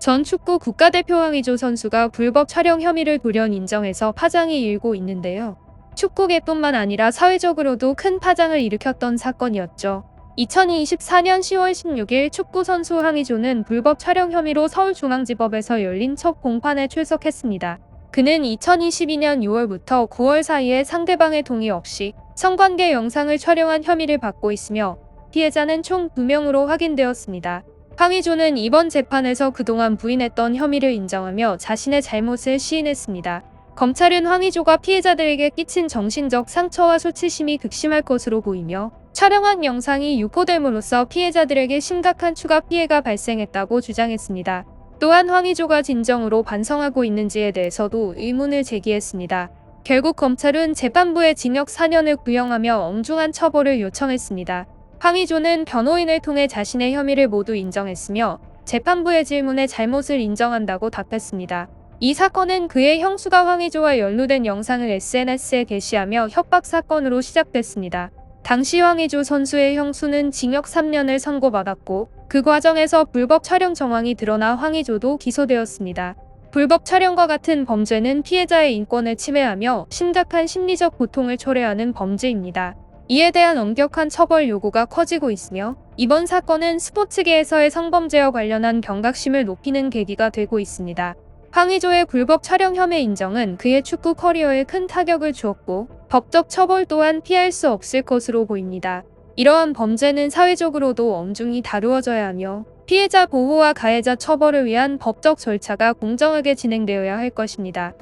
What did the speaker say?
전 축구 국가대표 황의조 선수가 불법 촬영 혐의를 돌연 인정해서 파장이 일고 있는데요. 축구계뿐만 아니라 사회적으로도 큰 파장을 일으켰던 사건이었죠. 2024년 10월 16일 축구 선수 황의조는 불법 촬영 혐의로 서울중앙지법에서 열린 첫 공판에 출석했습니다. 그는 2022년 6월부터 9월 사이에 상대방의 동의 없이 성관계 영상을 촬영한 혐의를 받고 있으며 피해자는 총 2명으로 확인되었습니다. 황의조는 이번 재판에서 그동안 부인했던 혐의를 인정하며 자신의 잘못을 시인했습니다. 검찰은 황의조가 피해자들에게 끼친 정신적 상처와 수치심이 극심할 것으로 보이며 촬영한 영상이 유포됨으로써 피해자들에게 심각한 추가 피해가 발생했다고 주장했습니다. 또한 황의조가 진정으로 반성하고 있는지에 대해서도 의문을 제기했습니다. 결국 검찰은 재판부에 징역 4년을 구형하며 엄중한 처벌을 요청했습니다. 황의조는 변호인을 통해 자신의 혐의를 모두 인정했으며 재판부의 질문에 잘못을 인정한다고 답했습니다. 이 사건은 그의 형수가 황의조와 연루된 영상을 SNS에 게시하며 협박 사건으로 시작됐습니다. 당시 황의조 선수의 형수는 징역 3년을 선고받았고 그 과정에서 불법 촬영 정황이 드러나 황의조도 기소되었습니다. 불법 촬영과 같은 범죄는 피해자의 인권을 침해하며 심각한 심리적 고통을 초래하는 범죄입니다. 이에 대한 엄격한 처벌 요구가 커지고 있으며 이번 사건은 스포츠계에서의 성범죄와 관련한 경각심을 높이는 계기가 되고 있습니다. 황의조의 불법 촬영 혐의 인정은 그의 축구 커리어에 큰 타격을 주었고 법적 처벌 또한 피할 수 없을 것으로 보입니다. 이러한 범죄는 사회적으로도 엄중히 다루어져야 하며 피해자 보호와 가해자 처벌을 위한 법적 절차가 공정하게 진행되어야 할 것입니다.